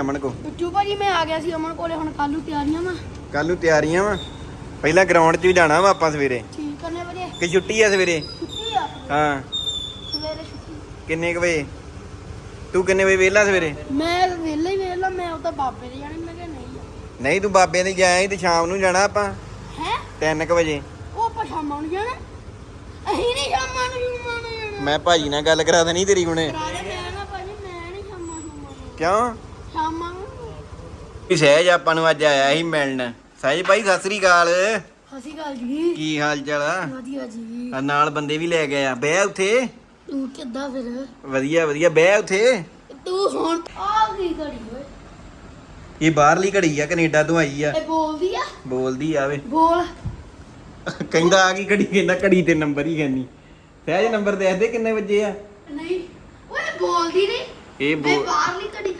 ਅਮਨ ਕੋ? ਬਿੱਟੂ ਭਾਜੀ ਮੈਂ ਆ ਗਿਆ ਸੀ ਅਮਨ ਕੋਲੇ ਹੁਣ ਕੱਲੂ ਤਿਆਰੀਆਂ ਵਾ। ਕੱਲ ਨੂੰ ਤਿਆਰੀਆਂ ਵਾ? ਪਹਿਲਾਂ ਗਰਾਊਂਡ 'ਚ ਵੀ ਜਾਣਾ ਵਾ ਆਪਾਂ ਸਵੇਰੇ। ਠੀਕ ਕਰਨੇ ਵਜੇ ਕਿ ਛੁੱਟੀ ਆ ਸਵੇਰੇ? ਛੁੱਟੀ ਆ? ਹਾਂ। ਸਵੇਰੇ ਛੁੱਟੀ। ਕਿੰਨੇ ਕੁ ਵਜੇ? ਤੂੰ ਕਿੰਨੇ ਵਜੇ ਵਿਹਲਾ ਸਵੇਰੇ? ਮੈਂ ਵਿਹਲਾ ਹੀ ਵਿਹਲਾ ਮੈਂ ਉਹ ਤਾਂ ਬਾਬੇ ਦੇ ਜਾਣੀ ਮੈਂ ਕਿਹਾ ਨਹੀਂ ਨਹੀਂ ਤੂੰ ਬਾਬੇ ਦੇ ਜਾਇਆ ਸੀ ਤੇ ਸ਼ਾਮ ਨੂੰ ਜਾਣਾ ਆਪਾਂ। ਹੈ? 3 ਵਜੇ। ਉਹ ਆਪਾਂ ਸ਼ਾਮਾਂ ਨੂੰ ਜਾਣਾ। ਅਸੀਂ ਨਹੀਂ ਸ਼ਾਮਾਂ ਨੂੰ ਸ਼ਾਮਾਂ ਨੂੰ ਜਾਣਾ। ਮੈਂ ਭਾਜੀ ਨਾਲ ਗੱਲ ਕਰਾ ਦੇਣੀ ਤੇਰੀ ਹੁਣੇ। ਕਰਾ ਦੇ ਮੈਂ ਨਾ ਭਾਜੀ ਮੈਂ ਨਹੀਂ ਸ਼ਾਮਾਂ ਸ਼ਾਮਾਂ ਨੂੰ। ਕਿਉਂ? ਸ਼ਾਮਾਂ ਵੀ ਸਹਿਜ ਆਪਾਂ ਨੂੰ ਅੱਜ ਆਇਆ ਸੀ ਮਿਲਣ। ਸਹਿਜ ਭਾਈ ਸਤਿ ਸ੍ਰੀ ਅਕਾਲ। ਹਸੀ ਗੱਲ ਜੀ। ਕੀ ਹਾਲ ਚਾਲ ਆ? ਵਧੀਆ ਜੀ। ਆ ਨਾਲ ਬੰਦੇ ਵੀ ਲੈ ਗਏ ਆ ਬਹਿ ਉੱਥੇ। ਤੂੰ ਕਿੱਦਾਂ ਫਿਰ? ਵਧੀਆ ਵਧੀਆ। ਬਹਿ ਉੱਥੇ। ਤੂੰ ਹੁਣ ਆ ਕੀ ਕਰੀ ਓਏ? ਇਹ ਬਾਹਰਲੀ ਘੜੀ ਆ ਕੈਨੇਡਾ ਤੋਂ ਆਈ ਆ। ਇਹ ਬੋਲਦੀ ਆ? ਬੋਲਦੀ ਆਵੇ ਬੋਲ। ਕਹਿੰਦਾ ਆ ਗਈ ਘੜੀ ਕਹਿੰਦਾ ਘੜੀ ਤੇ ਨੰਬਰ ਹੀ ਕਹਿੰਦੀ ਸਹਿਜ ਨੰਬਰ ਦੱਸ ਦੇ ਕਿੰਨੇ ਵਜੇ ਆ? ਨਹੀਂ ਓਏ ਬੋਲਦੀ ਨਹੀਂ। ਇਹ ਬਾਹਰਲੀ ਘੜੀ ਨੀ।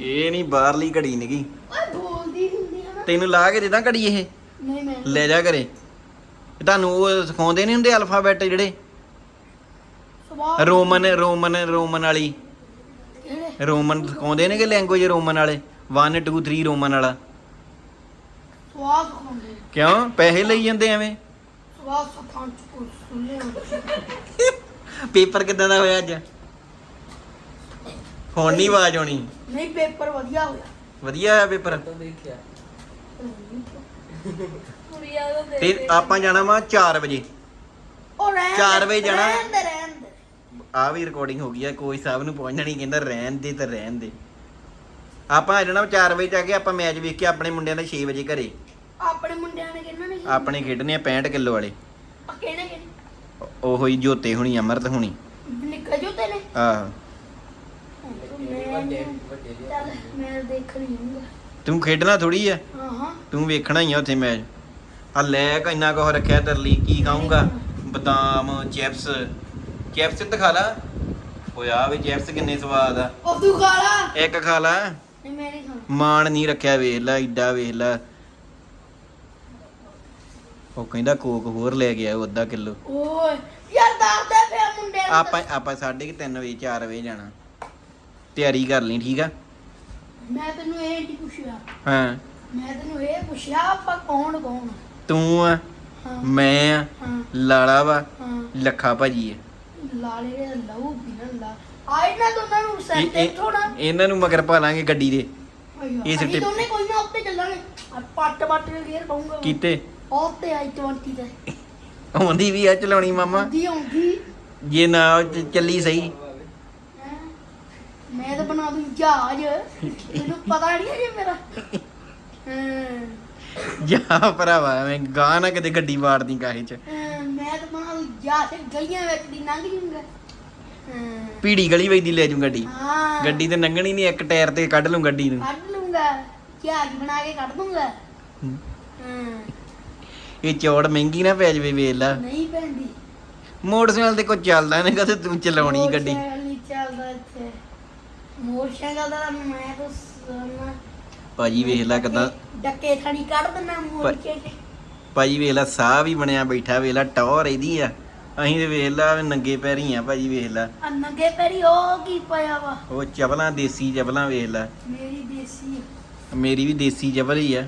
ਇਹ ਨਹੀਂ ਬਾਹਰਲੀ ਘੜੀ ਨਗੀ। ਓਏ ਬੋਲਦੀ ਹੁੰਦੀ ਤੈਨੂੰ ਲਾ ਕੇ ਦੇਦਾ ਘੜੀ ਇਹ? ਨਹੀਂ ਮੈਂ ਲੈ ਜਾ ਘਰੇ। ਤੁਹਾਨੂੰ ਉਹ ਸਿਖਾਉਂਦੇ ਨਹੀਂ ਹੁੰਦੇ ਅਲਫਾਬੈਟ ਜਿਹੜੇ? ਸਵਾਲ ਰੋਮਨ ਰੋਮਨ ਰੋਮਨ ਵਾਲੀ। ਕਿਹੜੇ? ਰੋਮਨ ਸਿਖਾਉਂਦੇ ਨੇ ਕਿ ਲੈਂਗੁਏਜ ਰੋਮਨ ਵਾਲੇ? 1 2 3 ਰੋਮਨ ਵਾਲਾ। ਸਵਾਲ ਖਾਂਦੇ ਕਿਉਂ? ਪੈਸੇ ਲਈ ਜਾਂਦੇ ਐਵੇਂ? ਸਵਾਲ ਸਖਾਂ ਚ ਸੁਣਨੇ ਪੇਪਰ ਕਿਦਾਂ ਦਾ ਹੋਇਆ ਅੱਜ? ਹੁਣ ਨਹੀਂ। ਆਵਾਜ਼ ਆਉਣੀ। ਨਹੀਂ ਪੇਪਰ ਵਧੀਆ ਹੋਇਆ। ਵਧੀਆ ਹੋਇਆ ਪੇਪਰ? ਤੇ ਆਪਾਂ ਜਾਣਾ ਵਾ 4 ਵਜੇ। ਉਹ ਰਹਿਣ ਚਾਰ ਵਜੇ ਜਾਣਾ। ਰਹਿਣ ਦੇ ਰਹਿਣ ਦੇ। ਆ ਵੀ ਰਿਕਾਰਡਿੰਗ ਹੋ ਗਈ ਆ ਕੋਈ ਸਾਹਿਬ ਨੂੰ ਪਹੁੰਚਣਾ ਨਹੀਂ ਕਹਿੰਦਾ ਰਹਿਣ ਦੇ ਤੇ ਰਹਿਣ ਦੇ। ਆਪਾਂ ਆ ਜਾਣਾ 4 ਵਜੇ ਜਾ ਕੇ ਆਪਾਂ ਮੈਚ ਵੇਖ ਕੇ ਆਪਣੇ ਮੁੰਡਿਆਂ ਦਾ 6 ਵਜੇ ਘਰੇ। ਆਪਣੇ ਮੁੰਡਿਆਂ ਨੇ ਕਿਹਨਾਂ ਨੇ ਆਪਣੇ ਖੇਡਣੇ ਆ 65 ਕਿਲੋ ਵਾਲੇ। ਆ ਕਿਹਨੇ ਕਿਹਨੇ ਉਹੋ ਹੀ ਜੋਤੇ ਹੁਣੀ ਅਮਰਤ ਹੁਣੀ। ਨਿੱਕਾ ਜੋ ਤੇਨੇ ਆਹ। ਮੈਂ ਚੱਲ ਮੈਂ ਦੇਖਣ ਜਾਊਂਗਾ ਤੂੰ ਖੇਡਣਾ ਥੋੜੀ ਆ? ਹਾਂ ਹਾਂ ਤੂੰ ਵੇਖਣਾ ਹੀ ਆ ਉੱਥੇ ਮੈਚ। ਆ ਲੈ ਕ ਇੰਨਾ ਕੁ ਰੱਖਿਆ ਤੇਰੇ ਲਈ ਕੀ ਖਾਊਂਗਾ? ਬਦਾਮ ਚਿਪਸ। ਚਿਪਸ ਦਿਖਾ ਲਾ। ਓਏ ਆ ਵੀ ਚਿਪਸ ਕਿੰਨੇ ਸਵਾਦ ਆ। ਉਹ ਤੂੰ ਖਾ ਲਾ। ਇੱਕ ਖਾ ਲਾ। ਨਹੀਂ ਮੈਂ ਨਹੀਂ ਖਾਣਾ। ਮਾਣ ਨਹੀਂ ਰੱਖਿਆ ਵੇਖ ਲੈ ਏਡਾ ਵੇਖ ਲੈ। ਉਹ ਕਹਿੰਦਾ ਕੋਕ ਹੋਰ ਲੈ ਗਿਆ ਉਹ ਅੱਧਾ ਕਿਲੋ। ਓਏ ਯਾਰ ਦੱਸ ਦੇ ਫੇ ਮੁੰਡੇ ਨੂੰ ਆਪਾਂ ਆਪਾਂ ਸਾਢੇ ਕੁ ਤਿੰਨ ਵਜੇ 4 ਵਜੇ ਜਾਣਾ। ਤਿਆਰੀ ਕਰ ਲਈ ਠੀਕ ਆ? ਮੈਂ ਤੈਨੂੰ ਇਹ ਨਹੀਂ ਪੁੱਛਿਆ। ਹਾਂ। ਮੈਂ ਤੈਨੂੰ ਇਹ ਪੁੱਛਿਆ ਆਪਾਂ ਕੌਣ ਕੌਣ ਆ? ਤੂੰ ਆ ਹਾਂ। ਮੈਂ ਆ ਹਾਂ। ਲਾਲਾ ਵਾ ਹਾਂ। ਲੱਖਾ ਭਾਜੀ ਆ। ਲਾਲੇ ਦੇ ਲਹੂ ਪੀਣ ਲਾ ਆਈ ਨਾ ਦੋਨਾਂ ਨੂੰ ਇਹ- ਸੈੱਟ ਇਹ- ਥੋੜਾ ਇਹਨਾਂ ਨੂੰ ਮਗਰ ਪਾ ਲਾਂਗੇ ਗੱਡੀ ਦੇ। ਇਹ ਸਿੱਟੇ- ਦੋਨੇ ਕੋਈ ਨਾ ਉੱਤੇ ਚੱਲਾਂਗੇ। ਆ ਪੱਟ ਪੱਟ ਕੇ ਗੇਰ ਪਾਉਂਗਾ ਕੀਤੇ? ਉੱਤੇ ਆਈ 20 ਤੇ। ਆਉਂਦੀ ਵੀ ਆ ਚਲਾਉਣੀ ਮਾਮਾ? ਆਉਂਦੀ ਆਉਂਦੀ। ਜੇ ਨਾ ਉਹ ਚ- ਚੱਲੀ ਸਹੀ। ਮੈਂ ਤਾਂ ਬਣਾ ਦੂੰ ਜਹਾਜ਼। ਇਹਨੂੰ ਪਤਾ ਨਹੀਂ ਹੈ ਜੇ ਮੇਰਾ। ਹਾਂ। ਜਾ ਭਰਾਵਾ ਗਾਂ ਨਾ ਕਿਤੇ ਗੱਡੀ ਵਾੜਦੀ ਕਾਹੇ ਚ। ਮੈਂ ਤਾਂ ਬਣਾ ਦੂੰ ਜਹਾਜ਼ ਗਲੀਆਂ ਵਿੱਚ ਦੀ ਲੰਘ ਜੂੰਗਾ। ਹਾਂ। ਪੀੜੀ ਗਲੀ ਵੇਦੀ ਲੈ ਜੂ ਗੱਡੀ। ਹਾਂ। ਗੱਡੀ ਤੇ ਲੰਘਣੀ ਨਹੀਂ ਇੱਕ ਟਾਇਰ ਤੇ ਕੱਢ ਲੂੰ ਗੱਡੀ ਨੂੰ। ਕੱਢ ਲੂੰਗਾ। ਜਹਾਜ਼ ਬਣਾ ਕੇ ਕੱਢ ਦੂੰਗਾ। ਹੂੰ। ਹਾਂ। ਇਹ ਚੌੜ ਮਹਿੰਗੀ ਨਾ ਪੈ ਜਵੇ ਵੇਖ ਲੈ। ਨਹੀਂ ਪੈਂਦੀ। ਮੋਟਰਸਾਈਕਲ ਤੇ ਕੋਈ ਚੱਲਦਾ ਨਹੀਂ ਕਦੇ ਤੂੰ ਚਲਾਉਣੀ ਗੱਡੀ। ਮੋਟਰਸਾਈਕਲ ਨਹੀਂ ਚੱਲਦਾ ਇੱਥੇ। ਮੋਟਰਸਾਈਕਲ ਦਾ ਮੈਂ ਤਾਂ ਸੁਣਾ ਭਾਜੀ ਵੇਖ ਲੈ ਕਿਦਾਂ ਡੱਕੇ ਥਣੀ ਕੱਢ ਦਿੰਦਾ ਮੋੜ ਕੇ ਭਾਜੀ ਵੇਖ ਲੈ ਸਾਹ ਵੀ ਬਣਿਆ ਬੈਠਾ ਵੇਖ ਲੈ ਟੌਰ ਇਹਦੀ ਆ। ਅਸੀਂ ਤੇ ਵੇਖ ਲੈ ਨੰਗੇ ਪੈਰੀ ਆ ਭਾਜੀ ਵੇਖ ਲੈ। ਆ ਨੰਗੇ ਪੈਰੀ ਉਹ ਕੀ ਪਿਆ ਵਾ? ਉਹ ਚਪਲਾਂ ਦੇਸੀ ਚਪਲਾਂ ਵੇਖ ਲੈ। ਮੇਰੀ ਦੇਸੀ। ਮੇਰੀ ਵੀ ਦੇਸੀ ਚਪਲ ਹੀ ਆ।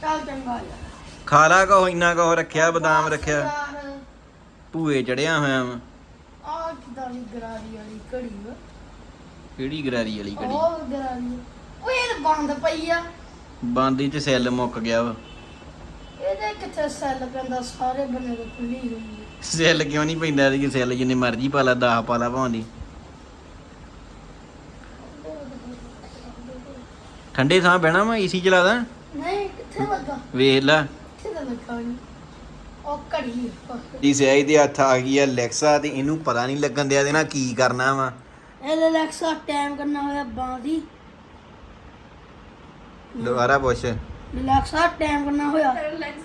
ਚੱਲ ਚੰਗਾ ਯਾਰ ਖਾ ਲਾ ਕੋ ਇੰਨਾ ਕੋ ਰੱਖਿਆ ਬਦਾਮ ਰੱਖਿਆ। ਭੂਏ ਚੜਿਆ ਹੋਇਆ ਵਾ। ਆ ਕਿਦਾਂ ਦੀ ਗਰਾਰੀ ਵਾਲੀ ਘੜੀ ਕਿਹੜੀ ਗਰਾਰੀ ਵਾਲੀ ਘੜੀ? ਉਹ ਗਰਾਰੀ। ਇਹ ਤਾਂ ਬੰਦ ਪਈ ਆ। ਬਾਂਦੀ ਚ ਸੈੱਲ ਮੁੱਕ ਗਿਆ ਵਾ। ਇਹਦੇ ਕਿੱਥੇ ਸੈੱਲ ਪੈਂਦਾ? ਸਾਰੇ ਬੰਨੇ ਤੋਂ ਖੁੱਲੀ ਹੋਈ ਆ। ਸੈੱਲ ਕਿਉਂ ਨਹੀਂ ਪੈਂਦਾ? ਇਹਦੀ ਸੈੱਲ ਜਿੰਨੇ ਮਰਜ਼ੀ ਪਾ ਲਾ 10 ਪਾ ਲਾ ਭਾਂਦੀ ਠੰਡੇ ਥਾਂ ਬਹਿਣਾ ਵਾ ਏਸੀ ਚਲਾ ਦਾਂ? ਨਹੀਂ ਕਿੱਥੇ ਲੱਗਾ? ਵੇਖ ਲੈ। ਕਿੱਥੇ ਤਾਂ ਲੱਗਾ ਨਹੀਂ ਉਹ ਘੜੀ ਆ। ਜੀ ਦੇ ਹੱਥ ਆ ਗਈ ਆ ਲੈਕਸਾ ਤੇ ਇਹਨੂੰ ਪਤਾ ਨਹੀਂ ਲੱਗਣ ਦਿਆ ਦੇ ਨਾਲ ਕੀ ਕਰਨਾ ਵਾ। ਇਹਦੇ ਲੈਕਸਾ ਟਾਈਮ ਕਰਨਾ ਹੋਇਆ ਬਾਂਦੀ ਦੁਬਾਰਾ ਪੁੱਛ ਲੈਕਸਾ ਟਾਈਮ ਕਰਨਾ ਹੋਇਆ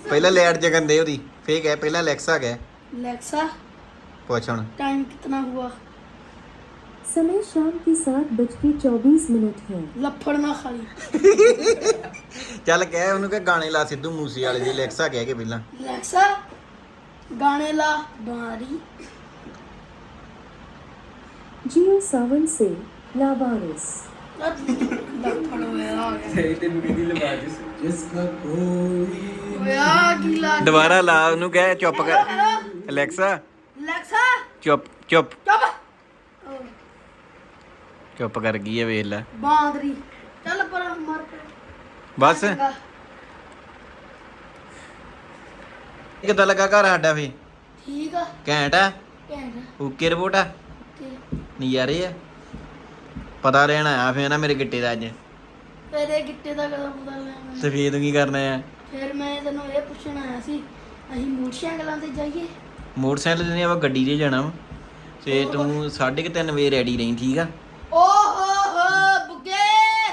ਪਹਿਲਾਂ ਲੈਟ ਜਗਨ ਦੇ ਉਹਦੀ ਫੇਰ ਕਹਿ ਪਹਿਲਾਂ ਲੈਕਸਾ ਕਹਿ ਲੈਕਸਾ ਪੁੱਛ ਹੁਣ टाइम कितना हुआ समय शाम के सात बज के चौबीस मिनट है लफड़ ना खाली ਚੱਲ ਕਹਿ ਉਹਨੂੰ ਕਿ ਗਾਣੇ ਲਾ ਸਿੱਧੂ ਮੂਸੇ ਵਾਲੇ ਦੀ ਲੈਕਸਾ ਕਹਿ ਕੇ ਪਹਿਲਾਂ लेक्सा गाने ला बारी जियो सावन से लावारिस ਲੱਫੜ ਹੋਇਆ ਆ ਗਿਆ ਸਹੀ ਤੈਨੂੰ ਕਿਹਦੀ ਲਵਾਜ ਜਿਸਕਾ ਕੋਈ ਹੋਇਆ ਕੀ ਲੱਗ ਦੁਬਾਰਾ ਲਾ ਉਹਨੂੰ ਕਹਿ ਚੁੱਪ ਕਰ ਅਲੈਕਸਾ ਲੈਕਸਾ ਚੁੱਪ ਚੁੱਪ ਚੁੱਪ ਚੁੱਪ ਕਰ ਗਈ ਹੈ ਵੇਖ ਲੈ ਬਾਂਦਰੀ ਚੱਲ ਪਰ ਮਰ ਪੈ ਬਸ ਚੰਗਾ। ਕਿੱਦਾਂ ਲੱਗਾ ਘਰ ਸਾਡਾ ਫੇ ਠੀਕ ਆ ਘੈਂਟ ਆ ਘੈਂਟ ਓਕੇ ਰਿਪੋਰਟ ਆ ਤੇ ਨਜ਼ਾਰੇ ਆ। ਪਤਾ ਲੈਣ ਆਇਆ ਫੇ ਨਾ ਮੇਰੇ ਗਿੱਟੇ ਦਾ ਅੱਜ। ਤੇਰੇ ਗਿੱਟੇ ਦਾ ਕਦੋਂ ਪਤਾ ਲੈਣਾ ਸਫੇਦ ਕੀ ਕਰਨਾ ਆ? ਫਿਰ ਮੈਂ ਤੈਨੂੰ ਇਹ ਪੁੱਛਣ ਆਇਆ ਸੀ ਅਸੀਂ ਮੋਟਰਸਾਈਕਲਾਂ ਤੇ ਜਾਈਏ। ਮੋਟਰਸਾਈਕਲ ਤੇ ਨਹੀਂ ਆਪਾਂ ਗੱਡੀ ਤੇ ਜਾਣਾ ਵਾ। ਤੇ ਤੂੰ 3:30 ਵਜੇ ਰੈਡੀ ਰਹੀਂ ਠੀਕ ਆ? ਓ ਹੋ ਹੋ ਬੁੱਗੇ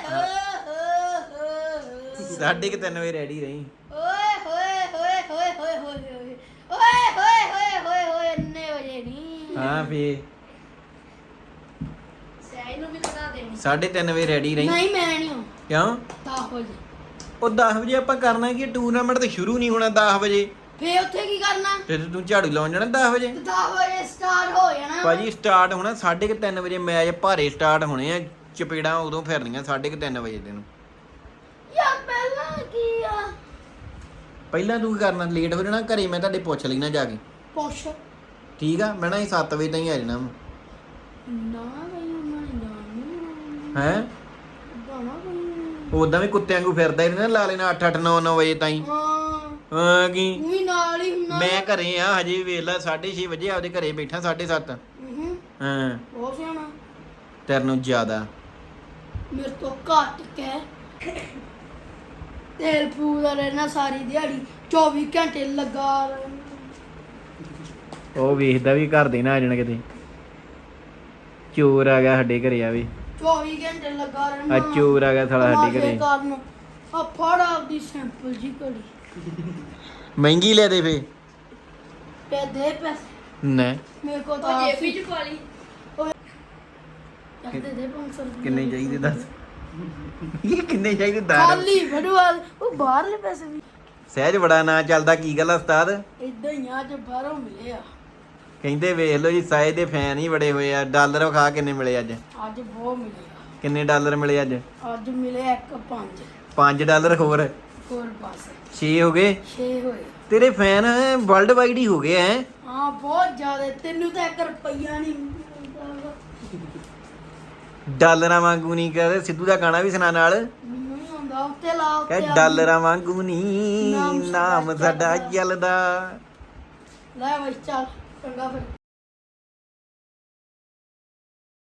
ਹੋ ਹੋ ਹੋ। 3:30 ਵਜੇ ਰੈਡੀ ਰਹੀਂ। ਓਏ ਹੋਏ ਹੋਏ ਹੋਏ ਹੋਏ ਹੋਏ ਹੋਏ। ਓਏ ਹੋਏ ਹੋਏ ਹੋਏ ਹੋਏ ਇੰਨੇ ਵਜੇ ਨਹੀਂ ਹਾਂ ਫੇ ਸਹਿਜ ਨੂੰ ਵੀ ਲਗਾ ਦੇਣੀ। 3:30 ਵਜੇ ਰੈਡੀ ਰਹੀਂ। ਨਹੀਂ ਮੈਂ ਨਹੀਂ ਹਾਂ ਕਿਉਂ? 10 ਵਜੇ। ਉਹ 10 ਵਜੇ ਆਪਾਂ ਕਰਨਾ ਕਿ ਟੂਰਨਾਮੈਂਟ ਤੇ ਸ਼ੁਰੂ ਨਹੀਂ ਹੋਣਾ 10 ਵਜੇ। ਫੇ ਉੱਥੇ ਕੀ ਕਰਨਾ? ਤੇ ਤੂੰ ਝਾੜੂ ਲਾਉਣ ਜਾਣਾ 10 ਵਜੇ? 10 ਵਜੇ ਸਟਾਰਟ ਹੋ ਜਾਣਾ। ਭਾਜੀ ਸਟਾਰਟ ਹੋਣਾ 3:30 ਵਜੇ। ਮੈਚ ਭਾਰੇ ਸਟਾਰਟ ਹੋਣੇ ਆ ਚਪੇੜਾਂ ਉਦੋਂ ਫਿਰਨੀਆਂ 3:30 ਵਜੇ ਤੈਨੂੰ। ਯਾਰ ਪਹਿਲਾਂ ਕੀ ਆ? ਪਹਿਲਾਂ ਤੂੰ ਕੀ ਕਰਨਾ? ਲੇਟ ਹੋ ਜਾਣਾ ਘਰੇ ਮੈਂ ਤੁਹਾਡੇ ਪੁੱਛ ਲੈਣਾ ਜਾ ਕੇ। ਪੁੱਛ। ਠੀਕ ਆ? ਮੈਂ ਨਾ 7 ਵਜੇ ਤਾਈਂ ਆ ਜਾਣਾ। ਨਾ। ਉਹਨਾਂ ਨੇ ਜਾਣੀ ਹੈ? ਬਈ ਉਦਾਂ ਵੀ ਕੁੱਤਿਆਂ ਵਾਂਗੂ ਫਿਰਦਾ ਹੀ ਨਾ ਲਾ ਲੈਣਾ 8 8 9 9 ਵਜੇ ਤਾਈਂ। ਹਾਂ। ਹਾਂ ਕੀ? ਤੂੰ ਵੀ ਨਾਲ ਹੀ ਮੈਂ ਘਰੇ ਆ ਹਜੇ ਵੀ ਵੇਖ ਲੈ 6:30 ਵਜੇ ਆਪਦੇ ਘਰੇ ਬੈਠਾ 7:30 ਹੂੰ ਹਾਂ। ਬਹੁਤ ਸਿਆਣਾ। ਤੇਰੇ ਨੂੰ ਜ਼ਿਆਦਾ। ਮੇਰੇ ਤੋਂ ਘੱਟ ਕੇ ਤੇਲ ਪੂਰਾ ਰਹਿਣਾ ਸਾਰੀ ਦਿਹਾੜੀ 24 ਘੰਟੇ ਲੱਗਾ। ਉਹ ਵੇਖਦਾ ਵੀ ਘਰ ਦੇ ਨਾ ਆ ਜਾਣ ਕਿਤੇ। ਚੋਰ ਆ ਗਿਆ ਸਾਡੇ ਘਰੇ ਆ ਵੀ। 24 ਘੰਟੇ ਲੱਗਾ ਰਹਿਣਾ। ਆ ਚੋਰ ਆ ਗਿਆ ਸਾਲਾ ਸਾਡੇ ਘਰੇ। ਕਰਨ ਆ ਫੜ ਆਪਦੀ ਸੈਂਪਲ ਜੀ ਘੜੀ। ਮਹਿੰਗੀ ਲੈ ਦੇ ਫੇ। ਤੇ ਦੇ ਪੈਸੇ। ਨਾ। ਮੇਰੇ ਕੋਲ ਤਾਂ ਜੇਬੀ ਚ ਪਾ ਲਈ। ਦੇ ਦੇ 500 ਰੁਪਏ। ਕਿੰਨੇ ਚਾਹੀਦੇ ਦੱਸ? ਇਹ ਕਿੰਨੇ ਚਾਹੀਦੇ ਦਾਰ? ਖਾਲੀ ਫੜਵਾਲ ਉਹ ਬਾਹਰਲੇ ਪੈਸੇ ਵੀ। ਸਹਿਜ ਬੜਾ ਨਾਂ ਚੱਲਦਾ ਕੀ ਗੱਲ ਆ ਉਸਤਾਦ? ਇਦਾਂ ਹੀ ਆ ਅੱਜ ਬਾਹਰੋਂ ਮਿਲੇ ਆ ਕਹਿੰਦੇ ਵੇਖ ਲਓ ਜੀ ਸਾਏ ਦੇ ਫੈਨ ਹੀ ਬੜੇ ਹੋਏ ਆ। ਡਾਲਰ ਵਿਖਾ ਕਿੰਨੇ ਮਿਲੇ ਅੱਜ? ਅੱਜ ਬਹੁਤ ਮਿਲੇ। ਕਿੰਨੇ ਡਾਲਰ ਮਿਲੇ ਅੱਜ? ਅੱਜ ਮਿਲੇ ਇੱਕ ਪੰਜ। 5 ਡਾਲਰ ਹੋਰ? ਹੋਰ ਬਸ। 6 ਹੋ ਗਏ? 6 ਹੋਏ। ਤੇਰੇ ਫੈਨ ਵਰਲਡ ਵਾਈਡ ਹੀ ਹੋ ਗਏ ਐ? ਹਾਂ ਬਹੁਤ ਜ਼ਿਆਦਾ। ਤੈਨੂੰ ਤਾਂ 1 ਰੁਪਈਆ ਨਹੀਂ ਮਿਲਦਾ। ਡਾਲਰਾਂ ਵਾਂਗੂ ਨਹੀਂ ਕਹਦੇ ਸਿੱਧੂ ਦਾ ਗਾਣਾ ਵੀ ਸੁਣਾ ਨਾਲ। ਮੈਨੂੰ ਨਹੀਂ ਆਉਂਦਾ ਉੱਤੇ ਲਾ ਉੱਤੇ ਕਹ ਆ। ਡਾਲਰਾਂ ਵਾਂਗੂ ਨਹੀਂ ਨਾਮ ਸਾਡਾ ਨਾਮ ਸਾਡਾ। ਚੱਲਦਾ। ਲੈ ਬਈ ਚੱਲ। ਚੰਗਾ ਫਿਰ।